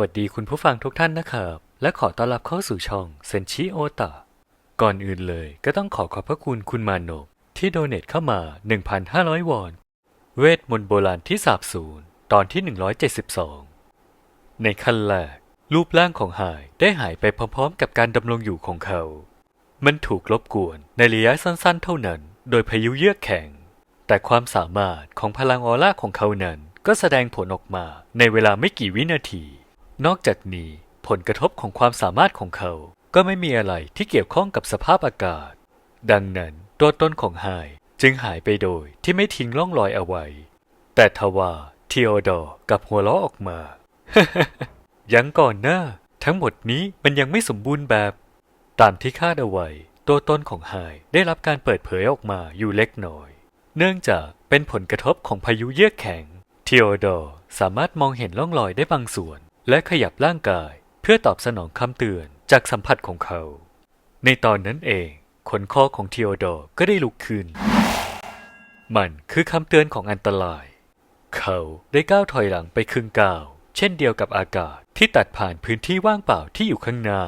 วัสดีคุณผู้ฟังทุกท่านนะครับ และขอต้อนรับเข้าสู่ช่องเซนชิโอตะก่อนอื่นเลยก็ต้องขอขอบพระคุณคุณมาโนบที่โดเนทเข้ามา 1,500 วอน เวทมนต์โบราณที่สาบสูญตอนที่ 172 ในขั้นแรก รูปร่างของหายได้หายไปพร้อมๆ กับการดำรงอยู่ของเขา มันถูกรบกวนในระยะสั้นๆ เท่านั้น โดยพายุเยือกแข็ง แต่ความสามารถของพลังออร่าของเขานั้น ก็แสดงผลออกมาในเวลาไม่กี่วินาที นอกจากนี้ผลกระทบของความสามารถของเขา ก็ไม่มีอะไรที่เกี่ยวข้องกับสภาพอากาศ ดังนั้นตัวตนของไฮจึงหายไปโดยที่ไม่ทิ้งร่องรอยเอาไว้ แต่ทว่าทีโอดอร์กับหัวเราะออกมา ยังก่อนหน้า ทั้งหมดนี้มันยังไม่สมบูรณ์แบบ ตามที่คาดเอาไว้ ตัวตนของไฮได้รับการเปิดเผยออกมาอยู่เล็กน้อย เนื่องจากเป็นผลกระทบของพายุเยือกแข็งทีโอดอร์สามารถมองเห็นร่องรอยได้บางส่วน และขยับร่างกายเพื่อตอบสนองคำเตือนจากสัมผัสของเขา ในตอนนั้นเองขนคอของเทีโอดอร์ก็ได้ลุกขึ้น มันคือคำเตือนของอันตราย เขาได้ก้าวถอยหลังไปครึ่งก้าว เช่นเดียวกับอากาศที่ตัดผ่านพื้นที่ว่างเปล่าที่อยู่ข้างหน้า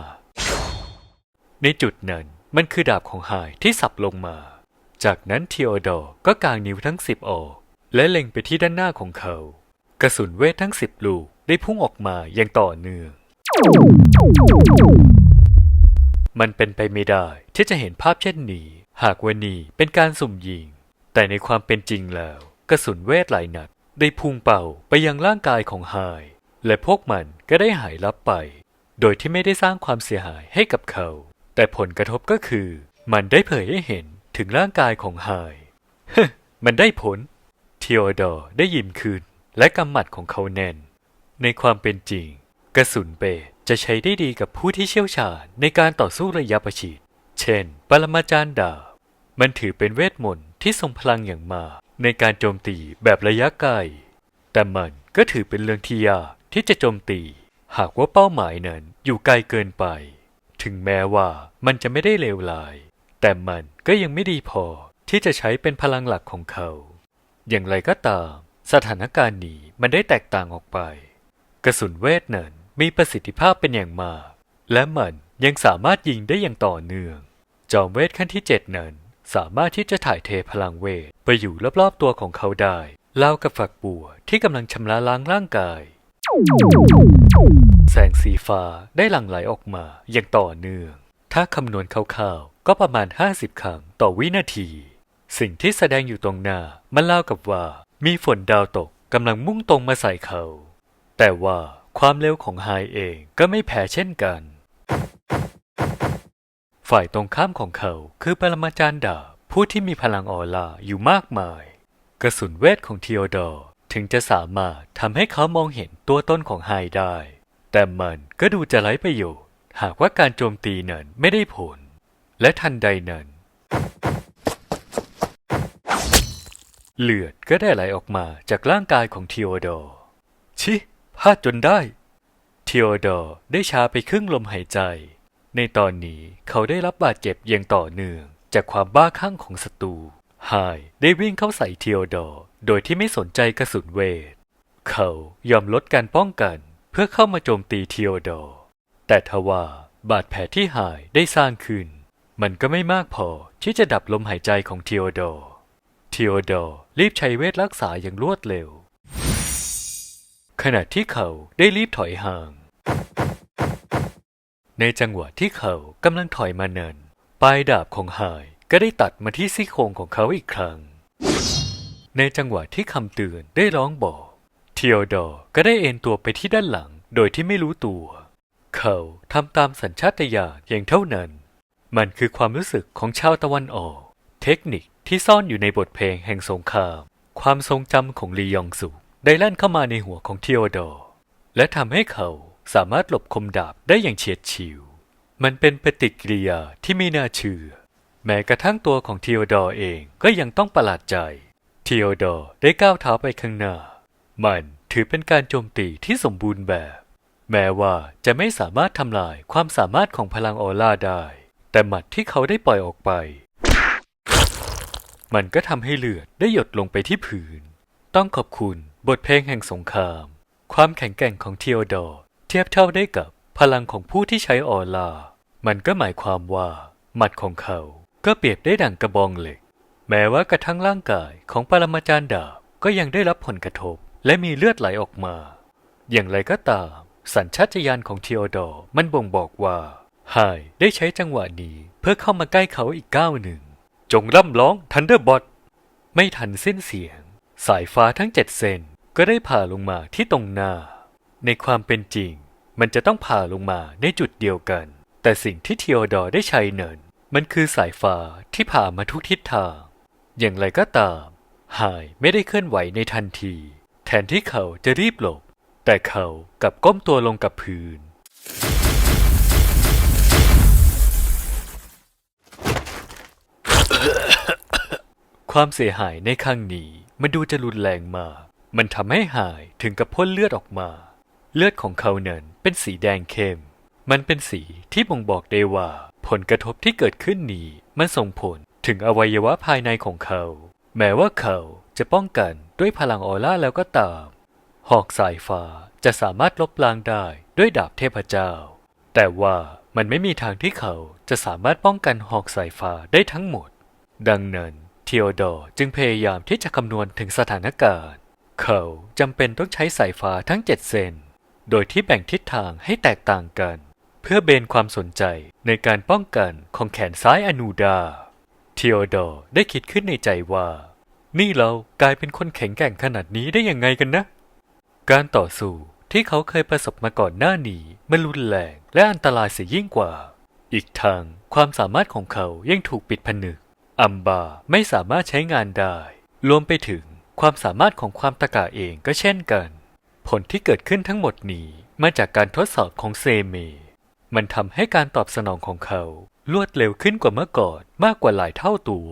ในจุดนั้นมันคือดาบของหายที่สับลงมา จากนั้นเทีโอดอร์ก็กางนิ้วทั้งสิบออก และเล็งไปที่ด้านหน้าของเขา กระสุนเวททั้งสิบลูก ได้พุ่งออกมาอย่างต่อเนื่อง มันเป็นไปไม่ได้ที่จะเห็นภาพเช่นนี้ หากวันนี้เป็นการสุ่มยิง แต่ในความเป็นจริงแล้ว กระสุนเวทหลายนัดได้พุ่งเป่าไปยังร่างกายของไฮและพวกมันก็ได้หายลับไป โดยที่ไม่ได้สร้างความเสียหายให้กับเขา แต่ผลกระทบก็คือ มันได้เผยให้เห็นถึงร่างกายของไฮมันได้ผลทีโอดอร์ได้ยิ้มคืนและกำหมัดของเขาแน่น ในความเป็นจริง กระสุนเปรจะใช้ได้ดีกับผู้ที่เชี่ยวชาญในการต่อสู้ระยะประชิด เช่น ปรมาจารย์ดาบมันถือเป็นเวทมนต์ที่ทรงพลังอย่างมากในการโจมตีแบบระยะไกล แต่มันก็ถือเป็นเรื่องที่ยากที่จะโจมตี หากว่าเป้าหมายนั้นอยู่ไกลเกินไป ถึงแม้ว่ามันจะไม่ได้เลวร้าย แต่มันก็ยังไม่ดีพอที่จะใช้เป็นพลังหลักของเขา อย่างไรก็ตาม สถานการณ์นี้มันได้แตกต่างออกไป กระสุนเวทนั้นมีประสิทธิภาพเป็นอย่างมาก และมันยังสามารถยิงได้อย่างต่อเนื่อง จอมเวทขั้นที่ 7 นั้น สามารถที่จะถ่ายเทพลังเวทไปอยู่รอบๆตัวของเขาได้เล่ากับฝักบัวที่กำลังชำระล้างร่างกาย แสงสีฟ้าได้หลั่งไหลออกมาอย่างต่อเนื่อง ถ้าคำนวณคร่าวๆก็ประมาณ 50 ครั้งต่อวินาที สิ่งที่แสดงอยู่ตรงหน้ามันเล่ากับว่ามีฝนดาวตกกำลังมุ่งตรงมาใส่เขา แต่ว่าความเร็วของไฮเองก็ไม่แพ้เช่นกัน ฝ่ายตรงข้ามของเขาคือปรมาจารย์ดาบผู้ที่มีพลังออร่าอยู่มากมาย กระสุนเวทของทีโอดอร์ถึงจะสามารถทำให้เขามองเห็นตัวต้นของไฮได้ แต่มันก็ดูจะไร้ประโยชน์ หากว่าการโจมตีนั้นไม่ได้ผล และทันใดนั้น เลือดก็ได้ไหลออกมาจากร่างกายของทีโอดอร์ชิ พลาดจนได้ทีโอดอร์ได้ช้าไปครึ่งลมหายใจ ในตอนนี้เขาได้รับบาดเจ็บอย่างต่อเนื่อง จากความบ้าคลั่งของศัตรูไฮได้วิ่งเข้าใส่ทีโอดอร์โดยที่ไม่สนใจกระสุนเวท เขายอมลดการป้องกันเพื่อเข้ามาโจมตีทีโอดอร์ แต่ทว่าบาดแผลที่หายได้สร้างขึ้น มันก็ไม่มากพอที่จะดับลมหายใจของทีโอดอร์ทีโอดอร์รีบใช้เวทรักษาอย่างรวดเร็ว ขณะที่เขาได้รีบถอยห่าง ในจังหวะที่เขากำลังถอยมาเนินปลายดาบของไฮก็ได้ตัดมาที่ซี่โครงของเขาอีกครั้ง ในจังหวะที่คำเตือนได้ร้องบอกเทีโอดอร์ก็ได้เอ็นตัวไปที่ด้านหลังโดยที่ไม่รู้ตัว เขาทำตามสัญชาตญาณอย่างเท่านั้น มันคือความรู้สึกของชาวตะวันออก เทคนิคที่ซ่อนอยู่ในบทเพลงแห่งสงคราม ความทรงจำของลียองสุ ได้ลั่นเข้ามาในหัวของเทีโอดอร์และทำให้เขาสามารถหลบคมดาบได้อย่างเฉียดฉิว มันเป็นปฏิกิริยาที่ไม่น่าเชื่อ แม้กระทั่งตัวของเทีโอดอร์เองก็ยังต้องประหลาดใจ เทีโอดอร์ได้ก้าวเท้าไปข้างหน้า มันถือเป็นการโจมตีที่สมบูรณ์แบบ แม้ว่าจะไม่สามารถทำลายความสามารถของพลังออร่าได้ แต่หมัดที่เขาได้ปล่อยออกไป มันก็ทำให้เลือดได้หยดลงไปที่พื้น ต้องขอบคุณ บทเพลงแห่งสงคราม ความแข็งแกร่งของเทีโอดอร์เทียบเท่าได้กับพลังของผู้ที่ใช้ออร่ามันก็หมายความว่าหมัดของเขา ก็เปรียบได้ดั่งกระบองเหล็ก แม้ว่ากระทั่งร่างกายของปรมาจารย์ดาบก็ยังได้รับผลกระทบ และมีเลือดไหลออกมา อย่างไรก็ตาม สัญชาตญาณของเทโอดอร์มันบ่งบอกว่าไฮได้ใช้จังหวะนี้เพื่อเข้ามาใกล้เขาอีกก้าวหนึ่ง จงร่ำร้องทันเดอร์บอทไม่ทันสิ้นเสียง สายฟ้าทั้งเจ็ดเซน ก็ได้ผ่าลงมาที่ตรงหน้า ในความเป็นจริง มันจะต้องผ่าลงมาในจุดเดียวกัน แต่สิ่งที่เทโอดอร์ได้ใช้เนินมันคือสายฟ้าที่ผ่ามาทุกทิศทาง อย่างไรก็ตามไฮไม่ได้เคลื่อนไหวในทันที แทนที่เขาจะรีบหลบ แต่เขากลับก้มตัวลงกับพื้น ความเสียหายในครั้งนี้มันดูจะรุนแรงมาก มันทำให้หายถึงกับพ่นเลือดออกมา เลือดของเขานั้นเป็นสีแดงเข้ม มันเป็นสีที่บ่งบอกได้ว่าผลกระทบที่เกิดขึ้นนี้มันส่งผลถึงอวัยวะภายในของเขา แม้ว่าเขาจะป้องกันด้วยพลังออร่าแล้วก็ตาม หอกสายฟ้าจะสามารถลบล้างได้ด้วยดาบเทพเจ้า แต่ว่ามันไม่มีทางที่เขาจะสามารถป้องกันหอกสายฟ้าได้ทั้งหมด ดังนั้นเทโอดอร์จึงพยายามที่จะคำนวณถึงสถานการณ์ เขาจำเป็นต้องใช้สายฟ้าทั้ง 7 เซน โดยที่แบ่งทิศทางให้แตกต่างกัน เพื่อเบนความสนใจในการป้องกันของแขนซ้ายอนูดาเทโอดอร์ได้คิดขึ้นในใจว่า นี่เรากลายเป็นคนแข็งแกร่งขนาดนี้ได้ยังไงกันนะ การต่อสู้ที่เขาเคยประสบมาก่อนหน้านี้มันรุนแรงและอันตรายเสียยิ่งกว่า อีกทางความสามารถของเขายังถูกปิดผนึก อัมบาไม่สามารถใช้งานได้ รวมไปถึง ความสามารถของความตะกาเองก็เช่นกัน ผลที่เกิดขึ้นทั้งหมดนี้มาจากการทดสอบของเซเม มันทำให้การตอบสนองของเขารวดเร็วขึ้นกว่าเมื่อก่อนมากกว่าหลายเท่าตัว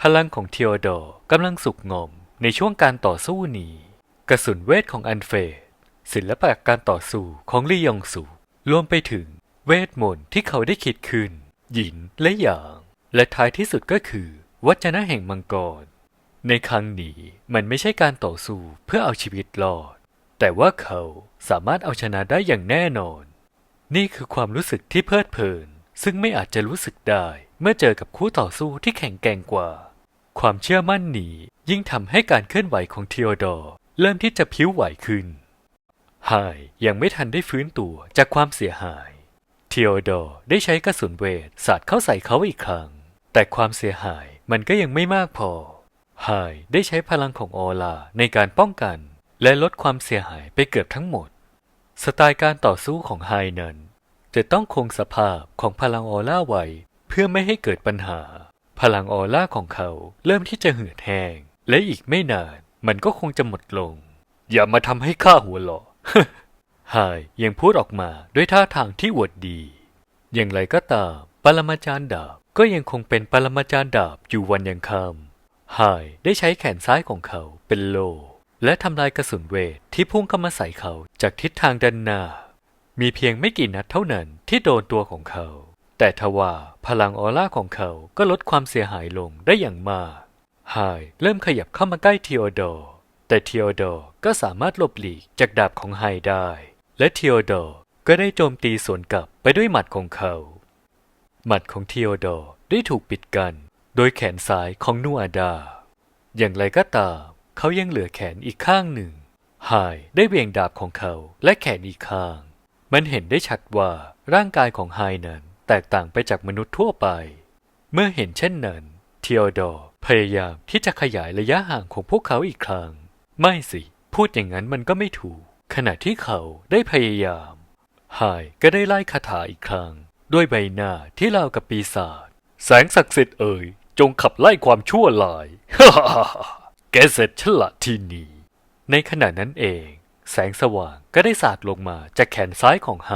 พลังของเทโอดอร์กำลังสุกงอมในช่วงการต่อสู้นี้ กระสุนเวทของอันเฟดศิลปะการต่อสู้ของลียองสูรวมไปถึงเวทมนต์ที่เขาได้คิดขึ้น หยินและหยาง และท้ายที่สุดก็คือ วัจนะแห่งมังกร ในครั้งนี้มันไม่ใช่การต่อสู้เพื่อเอาชีวิตรอด แต่ว่าเขาสามารถเอาชนะได้อย่างแน่นอน นี่คือความรู้สึกที่เพลิดเพลิน ซึ่งไม่อาจจะรู้สึกได้เมื่อเจอกับคู่ต่อสู้ที่แข็งแกร่งกว่า ความเชื่อมั่นนี้ยิ่งทำให้การเคลื่อนไหวของเทโอดอร์เริ่มที่จะพิ้วไหวขึ้นไฮยังไม่ทันได้ฟื้นตัวจากความเสียหาย เทโอดอร์ได้ใช้กระสุนเวทสาดเข้าใส่เขาอีกครั้ง แต่ความเสียหายมันก็ยังไม่มากพอ ไฮได้ใช้พลังของออลาในการป้องกัน และลดความเสียหายไปเกือบทั้งหมด สไตล์การต่อสู้ของไฮนั้น จะต้องคงสภาพของพลังออร่าไว้เพื่อไม่ให้เกิดปัญหา พลังออร่าของเขาเริ่มที่จะเหือดแห้ง และอีกไม่นานมันก็คงจะหมดลง อย่ามาทำให้ข้าหัวเราะไฮยังพูดออกมาด้วยท่าทางที่อวดดี อย่างไรก็ตามปรมาจารย์ดาบก็ยังคงเป็นปรมาจารย์ดาบอยู่วันยังคำ ไฮได้ใช้แขนซ้ายของเขาเป็นโล และทำลายกระสุนเวทที่พุ่งเข้ามาใส่เขาจากทิศทางด้านหน้า มีเพียงไม่กี่นัดเท่านั้นที่โดนตัวของเขา แต่ทว่าพลังออร่าของเขาก็ลดความเสียหายลงได้อย่างมากไฮเริ่มขยับเข้ามาใกล้เทโอดอร์แต่เทโอดอร์ก็สามารถหลบหลีกจากดาบของไฮได้ และเทโอดอร์ก็ได้โจมตีสวนกลับไปด้วยหมัดของเขา หมัดของเทโอดอร์ได้ถูกปิดกัน โดยแขนซ้ายของนูอาดา อย่างไรก็ตาม เขายังเหลือแขนอีกข้างหนึ่งไฮได้เบี่ยงดาบของเขาและแขนอีกข้าง มันเห็นได้ชัดว่าร่างกายของไฮนั้นแตกต่างไปจากมนุษย์ทั่วไป เมื่อเห็นเช่นนั้น เทโอดอร์พยายามที่จะขยายระยะห่างของพวกเขาอีกครั้ง ไม่สิ พูดอย่างนั้นมันก็ไม่ถูก ขณะที่เขาได้พยายามไฮก็ได้ไล่คาถาอีกครั้ง ด้วยใบหน้าที่ราวกับปีศาจแสงศักดิ์สิทธิ์เอ่ย จงขับไล่ความชั่วลาย แกเสร็จฉละทีนี้ในขณะนั้นเอง แสงสว่างก็ได้สาดลงมาจากแขนซ้ายของไฮ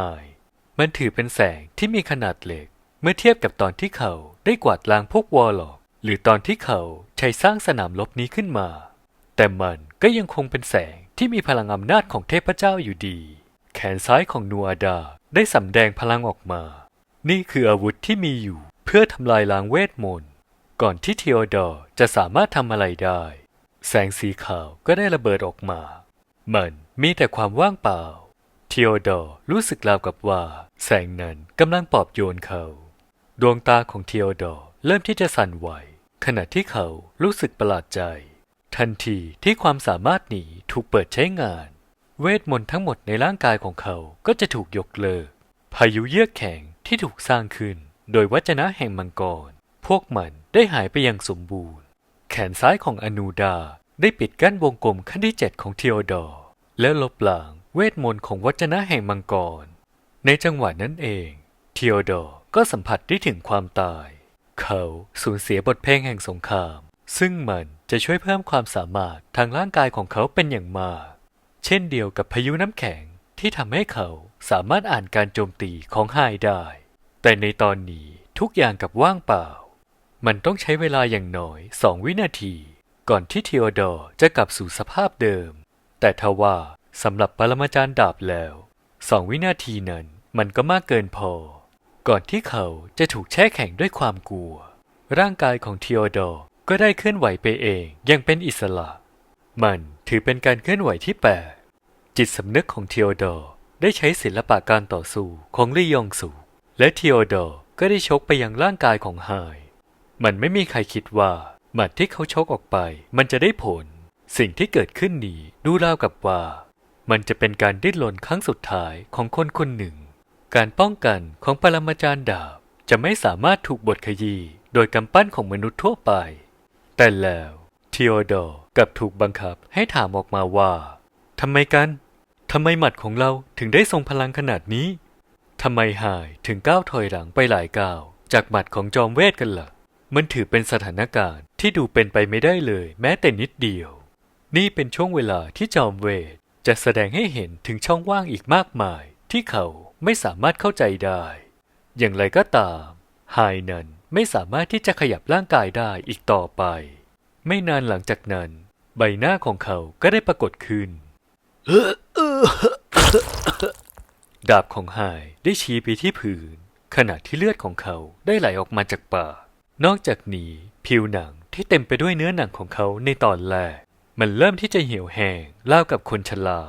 มันถือเป็นแสงที่มีขนาดเล็ก เมื่อเทียบกับตอนที่เขาได้กวาดล้างพวกวอลล็อก หรือตอนที่เขาใช้สร้างสนามรบนี้ขึ้นมา แต่มันก็ยังคงเป็นแสงที่มีพลังอำนาจของเทพเจ้าอยู่ดี แขนซ้ายของนัวดาได้สำแดงพลังออกมา นี่คืออาวุธที่มีอยู่เพื่อทำลายล้างเวทมนต์ ก่อนที่เทโอดอร์จะสามารถทำอะไรได้ แสงสีขาวก็ได้ระเบิดออกมา มันมีแต่ความว่างเปล่า เทโอดอร์รู้สึกราวกับว่า แสงนั้นกำลังปอบโยนเขา ดวงตาของเทโอดอร์เริ่มที่จะสั่นไหว ขณะที่เขารู้สึกประหลาดใจ ทันทีที่ความสามารถหนีถูกเปิดใช้งาน เวทมนต์ทั้งหมดในร่างกายของเขาก็จะถูกยกเลิก พายุเยือกแข็งที่ถูกสร้างขึ้น โดยวัจนะแห่งมังกร พวกมันได้หายไปอย่างสมบูรณ์ แขนซ้ายของอนูดาได้ปิดกั้นวงกลมขั้นที่7ของเทีโอดอร์ และลบล้างเวทมนต์ของวัจนะแห่งมังกร ในจังหวะนั้นเอง เทีโอดอร์ก็สัมผัสได้ถึงความตาย เขาสูญเสียบทเพลงแห่งสงคราม ซึ่งมันจะช่วยเพิ่มความสามารถทางร่างกายของเขาเป็นอย่างมาก เช่นเดียวกับพายุน้ำแข็งที่ทำให้เขาสามารถอ่านการโจมตีของไฮได้ แต่ในตอนนี้ทุกอย่างกับว่างเปล่า มันต้องใช้เวลาอย่างน้อยสองวินาที ก่อนที่เทโอดอร์จะกลับสู่สภาพเดิม แต่ทว่าสำหรับปรมาจารย์ดาบแล้วสองวินาทีนั้นมันก็มากเกินพอ ก่อนที่เขาจะถูกแช่แข็งด้วยความกลัว ร่างกายของเทโอดอร์ก็ได้เคลื่อนไหวไปเองอยังเป็นอิสระ มันถือเป็นการเคลื่อนไหวที่แปลกจิตสำนึกของเทโอดอร์ได้ใช้ศิลปะการต่อสู้ของลียองสูและเทโอดอร์ก็ได้ชกไปยังร่างกายของไฮ มันไม่มีใครคิดว่าหมัดที่เขาชกออกไป มันจะได้ผล สิ่งที่เกิดขึ้นนี้ดูราวกับว่า มันจะเป็นการดิ้นรนครั้งสุดท้ายของคนคนหนึ่ง การป้องกันของปรมาจารย์ดาบจะไม่สามารถถูกบดขยี้โดยกำปั้นของมนุษย์ทั่วไป แต่แล้วเทโอดอร์กับถูกบังคับให้ถามออกมาว่าทำไมกันทำไมหมัดของเราถึงได้ทรงพลังขนาดนี้ทำไมหายถึงก้าวถอยหลังไปหลายก้าวจากหมัดของจอมเวทกันละ่ะ มันถือเป็นสถานการณ์ที่ดูเป็นไปไม่ได้เลย แม้แต่นิดเดียว นี่เป็นช่วงเวลาที่จอมเวทจะแสดงให้เห็นถึงช่องว่างอีกมากมาย ที่เขาไม่สามารถเข้าใจได้ อย่างไรก็ตามไฮนั้นไม่สามารถที่จะขยับร่างกายได้อีกต่อไป ไม่นานหลังจากนั้น ใบหน้าของเขาก็ได้ปรากฏขึ้น ดาบของไฮได้ชี้ไปที่พื้น ขณะที่เลือดของเขาได้ไหลออกมาจากปาก นอกจากนี้ผิวหนังที่เต็มไปด้วยเนื้อหนังของเขาในตอนแรก มันเริ่มที่จะเหี่ยวแห้งเล่ากับคนชรา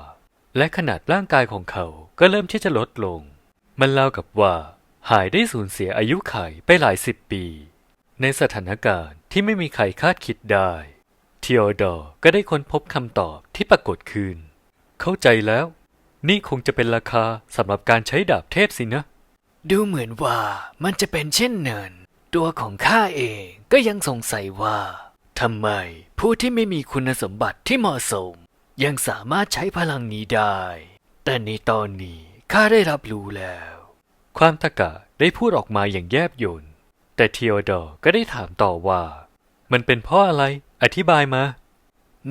และขนาดร่างกายของเขาก็เริ่มที่จะลดลง มันเล่ากับว่า หายได้สูญเสียอายุขัยไปหลายสิบปี ในสถานการณ์ที่ไม่มีใครคาดคิดได้เทโอดอร์ก็ได้ค้นพบคำตอบที่ปรากฏขึ้น เข้าใจแล้ว นี่คงจะเป็นราคาสำหรับการใช้ดาบเทพสินะ ดูเหมือนว่ามันจะเป็นเช่นนั้น ตัวของข้าเองก็ยังสงสัยว่าทำไมผู้ที่ไม่มีคุณสมบัติที่เหมาะสม ยังสามารถใช้พลังนี้ได้ แต่ในตอนนี้ข้าได้รับรู้แล้ว ความตะกะได้พูดออกมาอย่างแยบยลแต่เทโอดอร์ก็ได้ถามต่อว่า มันเป็นเพราะอะไรอธิบายมา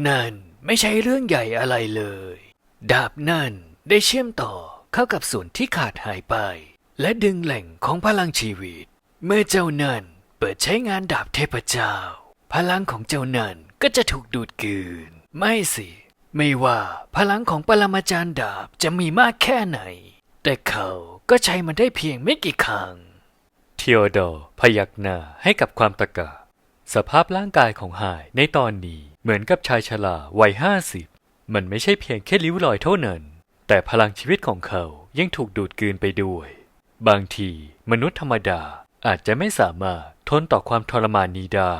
นั่นไม่ใช่เรื่องใหญ่อะไรเลย ดาบนั่นได้เชื่อมต่อเข้ากับส่วนที่ขาดหายไป และดึงแหล่งของพลังชีวิต เมื่อเจ้าเนั่นเปิดใช้งานดาบเทพเจ้า พลังของเจ้าเนั่นก็จะถูกดูดกืน ไม่สิ ไม่ว่าพลังของปรมาจารย์ดาบจะมีมากแค่ไหน แต่เขาก็ใช้มันได้เพียงไม่กี่ครั้งเทโอดอร์พยักหน้าให้กับความตะกะ สภาพร่างกายของหายในตอนนี้เหมือนกับชายชราวัยห้าสิบมันไม่ใช่เพียงแค่ริ้วรอยเท่านั้น แต่พลังชีวิตของเขายังถูกดูดกืนไปด้วย บางทีมนุษย์ธรรมดา อาจจะไม่สามารถทนต่อความทรมานนี้ได้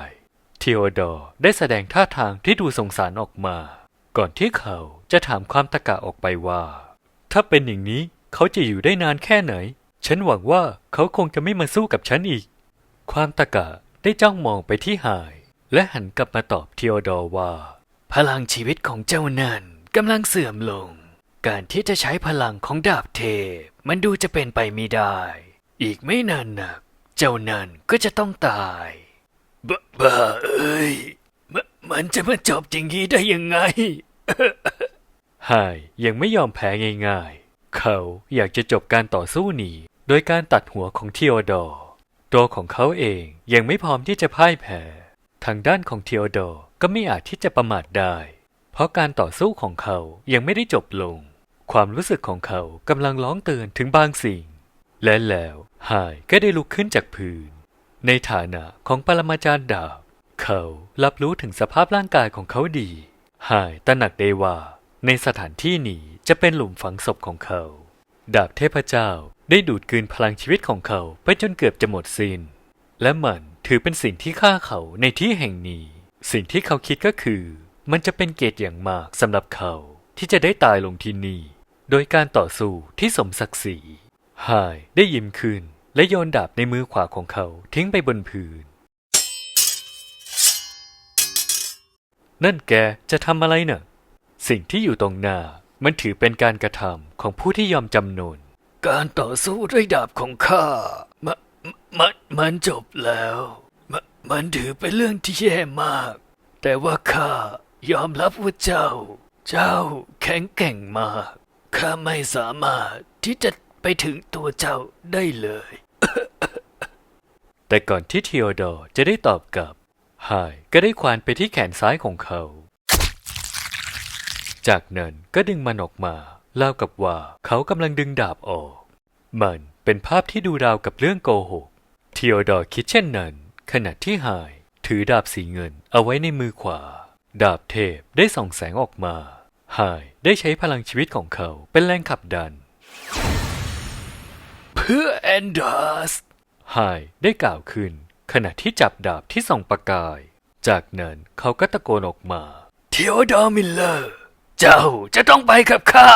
เทโอดอร์ได้แสดงท่าทางที่ดูสงสารออกมา ก่อนที่เขาจะถามความตะกะออกไปว่า ถ้าเป็นอย่างนี้เขาจะอยู่ได้นานแค่ไหน ฉันหวังว่าเขาคงจะไม่มาสู้กับฉันอีก ความตะกะได้จ้องมองไปที่หาย และหันกลับมาตอบเทโอดอร์ว่า พลังชีวิตของเจ้านั่นกำลังเสื่อมลง การที่จะใช้พลังของดาบเทพมันดูจะเป็นไปไม่ได้ อีกไม่นานนัก เจ้านั่นก็จะต้องตายบบ้าเอ้ยมมันจะมาจบอย่างนี้ได้ยังไงไฮยังไม่ยอมแพ้ง่ายๆ เขาอยากจะจบการต่อสู้นี้ โดยการตัดหัวของเทโอดอร์ตัวของเขาเองยังไม่พร้อมที่จะพ่ายแพ้ ทางด้านของเทโอดอร์ก็ไม่อาจที่จะประมาทได้ เพราะการต่อสู้ของเขายังไม่ได้จบลง ความรู้สึกของเขากำลังร้องเตือนถึงบางสิ่ง และแล้วไฮก็ได้ลุกขึ้นจากพื้น ในฐานะของปรมาจารย์ดาบ เขารับรู้ถึงสภาพร่างกายของเขาดีไฮตระหนักได้ว่า ในสถานที่นี้จะเป็นหลุมฝังศพของเขา ดาบเทพเจ้าได้ดูดกลืนพลังชีวิตของเขาไปจนเกือบจะหมดสิน้น และมันถือเป็นสิ่งที่ฆ่าเขาในที่แห่งนี้ สิ่งที่เขาคิดก็คือ มันจะเป็นเกียรติอย่างมากสำหรับเขาที่จะได้ตายลงที่นี่ โดยการต่อสู้ที่สมศักดิ์ศรี ไฮายได้ยิ้มขึ้นและโยนดาบในมือขวาของเขาทิ้งไปบนพื้น นั่นแกจะทำอะไรเน่ะ สิ่งที่อยู่ตรงหน้า มันถือเป็นการกระทำของผู้ที่ยอมจำนน การต่อสู้ด้วยดาบของข้ามันมันมันจบแล้วมันมันถือเป็นเรื่องที่แย่มาก แต่ว่าข้ายอมรับว่าเจ้า เจ้าแข็งแกร่งมากข้าไม่สามารถที่จะ ไปถึงตัวเจ้าได้เลย แต่ก่อนที่เทีโอดอร์จะได้ตอบกลับไฮก็ได้ควานไปที่แขนซ้ายของเขา จากนั้นก็ดึงมันออกมาเล่ากับว่าเขากำลังดึงดาบออก มันเป็นภาพที่ดูราวกับเรื่องโกหก เทีโอดอร์คิดเช่นนั้น ขณะที่ไฮถือดาบสีเงินเอาไว้ในมือขวา ดาบเทพได้ส่องแสงออกมาไฮได้ใช้พลังชีวิตของเขาเป็นแรงขับดัน พื่อแอนดัสไฮได้กล่าวขึ้น ขณะที่จับดาบที่ส่องประกาย จากนั้นเขาก็ตะโกนออกมา เทียวดอร์มิลเลอร์ เจ้าจะต้องไปกับข้า